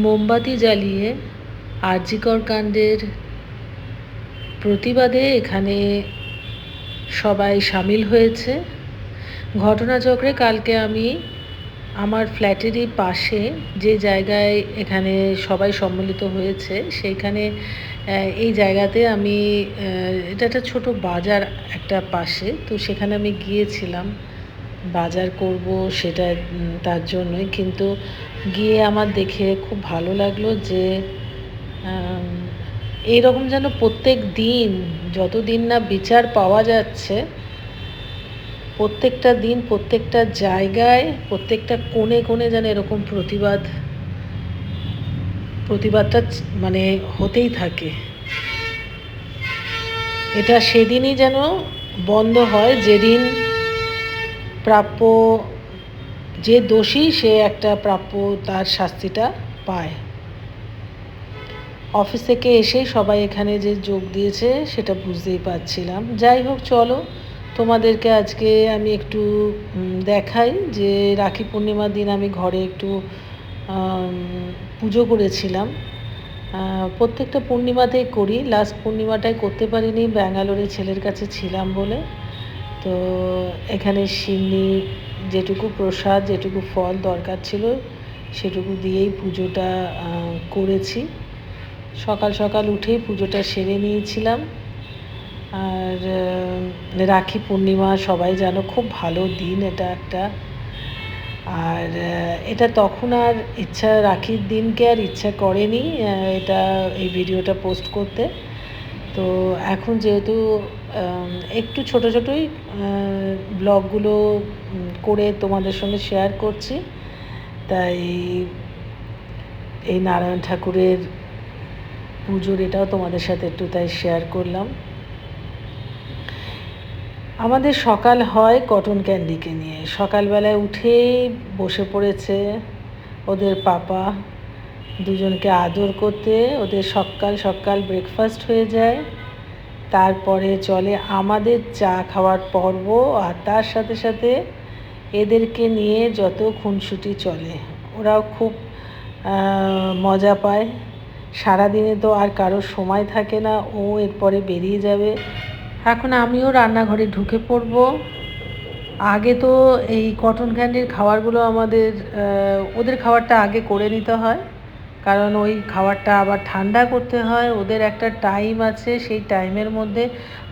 মোমবাতি জ্বালিয়ে আরজিকর কাণ্ডের প্রতিবাদে এখানে সবাই সামিল হয়েছে। ঘটনাচক্রে কালকে আমি আমার ফ্ল্যাটেরই পাশে যে জায়গায় এখানে সবাই সম্মিলিত হয়েছে, সেইখানে এই জায়গাতে আমি এটা একটা ছোট বাজার একটা পাশে, তো সেখানে আমি গিয়েছিলাম। বাজার করব সেটা তার জন্যই। কিন্তু গিয়ে আমার দেখে খুব ভালো লাগল যে এইরকম যেন প্রত্যেক দিন যত দিন না বিচার পাওয়া যাচ্ছে, প্রত্যেকটা দিন, প্রত্যেকটা জায়গায়, প্রত্যেকটা কোণে কোণে যেন এরকম প্রতিবাদ, প্রতিবাদটা মানে হতেই থাকে। এটা সেদিনই যেন বন্ধ হয়, যেদিন প্রাপ্য যে দোষী, সে একটা প্রাপ্য তার শাস্তিটা পায়। অফিস থেকে এসে সবাই এখানে যে যোগ দিয়েছে, সেটা বুঝতেই পারছিলাম। যাই হোক, চলো, তোমাদেরকে আজকে আমি একটু দেখাই যে রাখি পূর্ণিমার দিন আমি ঘরে একটু পুজো করেছিলাম। প্রত্যেকটা পূর্ণিমাতেই করি। লাস্ট পূর্ণিমাটাই করতে পারিনি। ব্যাঙ্গালোরে ছেলের কাছে ছিলাম বলে। তো এখানে সিন্নি যেটুকু প্রসাদ, যেটুকু ফল দরকার ছিল, সেটুকু দিয়েই পুজোটা করেছি। সকাল সকাল উঠেই পুজোটা সেরে নিয়েছিলাম। আর রাখি পূর্ণিমা সবাই জানো খুব ভালো দিন এটা একটা। আর এটা তখন আর ইচ্ছা, রাখির দিনকে আর ইচ্ছা করেনি এটা এই ভিডিওটা পোস্ট করতে। তো এখন যেহেতু একটু ছোট ছোটোই ব্লগগুলো করে তোমাদের সঙ্গে শেয়ার করছি। তাই এই নারায়ণ ঠাকুরের পুজোর এটাও তোমাদের সাথে একটু তাই শেয়ার করলাম। আমাদের সকাল হয় কটন ক্যান্ডিকে নিয়ে। সকালবেলায় উঠেই বসে পড়েছে ওদের পাপা। দুজনকে আদর করতে ওদের সকাল সকাল ব্রেকফাস্ট হয়ে যায়। তারপরে চলে আমাদের চা খাওয়ার পর্ব, আর তার সাথে সাথে এদেরকে নিয়ে যত খুনসুটি চলে, ওরাও খুব মজা পায়। সারাদিনে তো আর কারোর সময় থাকে না, ও এরপরে বেরিয়ে যাবে। এখন আমিও রান্নাঘরে ঢুকে পড়ব। আগে তো এই কটন ক্যান্ডির খাবারগুলো আমাদের ওদের খাবারটা আগে করে নিতে হয়। কারণ ওই খাবারটা আবার ঠান্ডা করতে হয়, ওদের একটা টাইম আছে, সেই টাইমের মধ্যে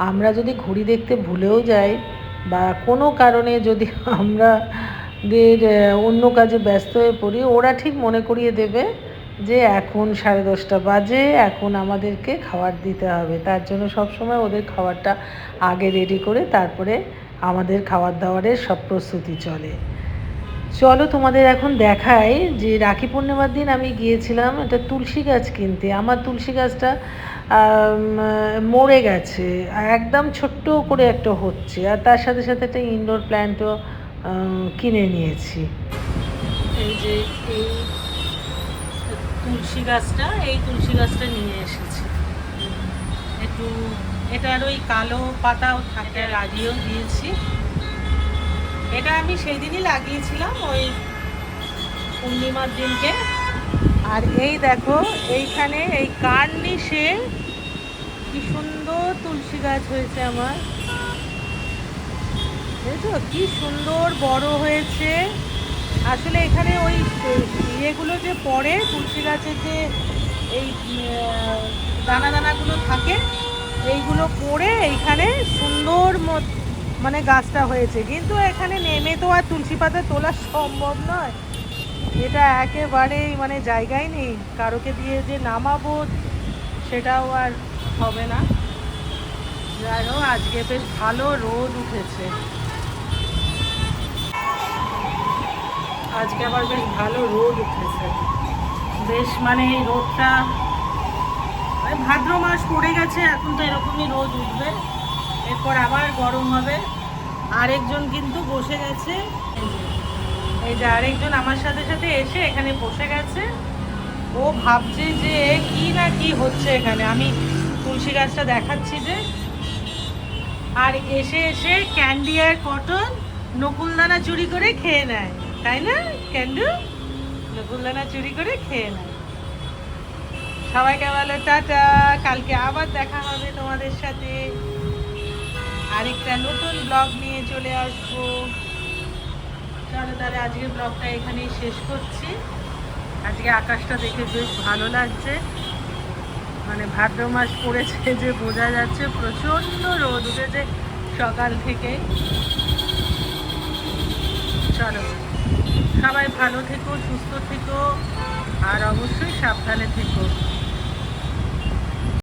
আমরা যদি ঘড়ি দেখতে ভুলেও যাই বা কোনো কারণে যদি আমরা অন্য কাজে ব্যস্ত হয়ে পড়ি, ওরা ঠিক মনে করিয়ে দেবে যে এখন সাড়ে দশটা বাজে, এখন আমাদেরকে খাবার দিতে হবে। তার জন্য সবসময় ওদের খাবারটা আগে রেডি করে তারপরে আমাদের খাবার দাবারের সব প্রস্তুতি চলে। চলো তোমাদের এখন দেখাই যে রাখি পূর্ণিমার দিন আমি গিয়েছিলাম একটা তুলসী গাছ কিনতে। আমার তুলসী গাছটা মরে গেছে, একদম ছোট্ট করে একটা হচ্ছে। আর তার সাথে সাথে একটা ইনডোর প্ল্যান্টও কিনে নিয়েছি। এই যে এই তুলসী গাছটা, এই তুলসী গাছটা নিয়ে এসেছি। একটু এটার ওই কালো পাতাও থাকে লাগিয়েও দিয়েছি। এটা আমি সেই দিনই লাগিয়েছিলাম, ওই পূর্ণিমার দিনকে। আর এই দেখো, এইখানে এই কার্নিশে কি সুন্দর তুলসী গাছ হয়েছে আমার। বুঝেছ? কি সুন্দর বড় হয়েছে। আসলে এখানে ওই ইয়েগুলো যে পড়ে, তুলসী গাছের যে এই দানা দানাগুলো থাকে, এইগুলো পড়ে এইখানে সুন্দর মানে গাছটা হয়েছে। কিন্তু এখানে নেমে তো আর তুলসী পাতা তোলা সম্ভব নয়। এটা একেবারেই মানে জায়গায় নেই। কারোকে দিয়ে যে নামাবো, সেটাও আর হবে না। যাই হোক, আজকে বেশ ভালো রোদ উঠেছে। আজকে আবার বেশ ভালো রোদ উঠেছে। বেশ মানে এই রোদটা ভাদ্র মাস পড়ে গেছে, এখন তো এরকমই রোদ উঠবে। এরপর আবার গরম হবে। আরেকজন কিন্তু বসে গেছে। এই যে আরেকজন আমার সাথে সাথে এসে এখানে বসে গেছে। ও ভাবছে যে কি না কি হচ্ছে এখানে। আমি তুলসী গাছটা দেখাচ্ছি যে। আর এসে এসে ক্যান্ডি আর কটন নকুলদানা চুরি করে খেয়ে নেয়। তাই না, ক্যান্ডু? নকুলদানা চুরি করে খেয়ে নেয়। সবাইকে বলো, টাটা। কালকে আবার দেখা হবে তোমাদের সাথে। আরেকটা নতুন ব্লগ নিয়ে চলে আসব। চলো তাহলে আজকে ব্লগটা এখানেই শেষ করছি। আজকে আকাশটা দেখে বেশ ভালো লাগছে। মানে ভাদ্র মাস পড়েছে যে বোঝা যাচ্ছে, প্রচণ্ড রোদ উঠেছে সকাল থেকে। চলো, সবাই ভালো থেকো, সুস্থ থেকো, আর অবশ্যই সাবধানে থেকো।